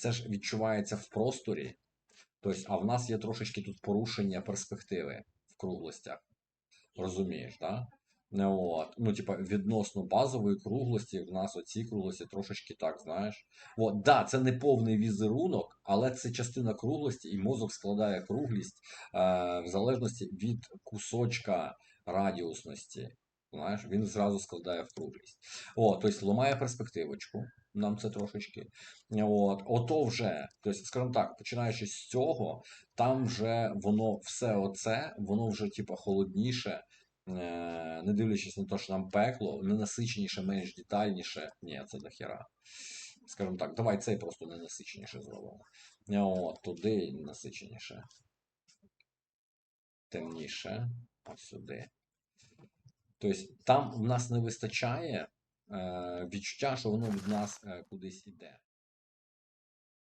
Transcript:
це ж відчувається в просторі. Тобто, а в нас є трошечки тут порушення перспективи в круглостях. Розумієш, так? Да? От. Ну, типа, відносно базової круглості, в нас оці круглості трошечки так, знаєш. От, да, це не повний візерунок, але це частина круглості, і мозок складає круглість е, в залежності від кусочка радіусності. Знаєш, він зразу складає в круглість. О, тобто ламає перспективочку. Нам це трошечки. От, ото вже, тобто, скажімо так, починаючи з цього, там вже воно все оце, воно вже типа холодніше, е, не дивлячись на те, що нам пекло, ненасичніше, менш детальніше. Ні, це дохера. Скажімо так, давай цей просто ненасичніше зробимо. От, туди насиченіше. Темніше. Ось сюди. Тобто там в нас не вистачає відчуття, що воно від нас е, кудись іде.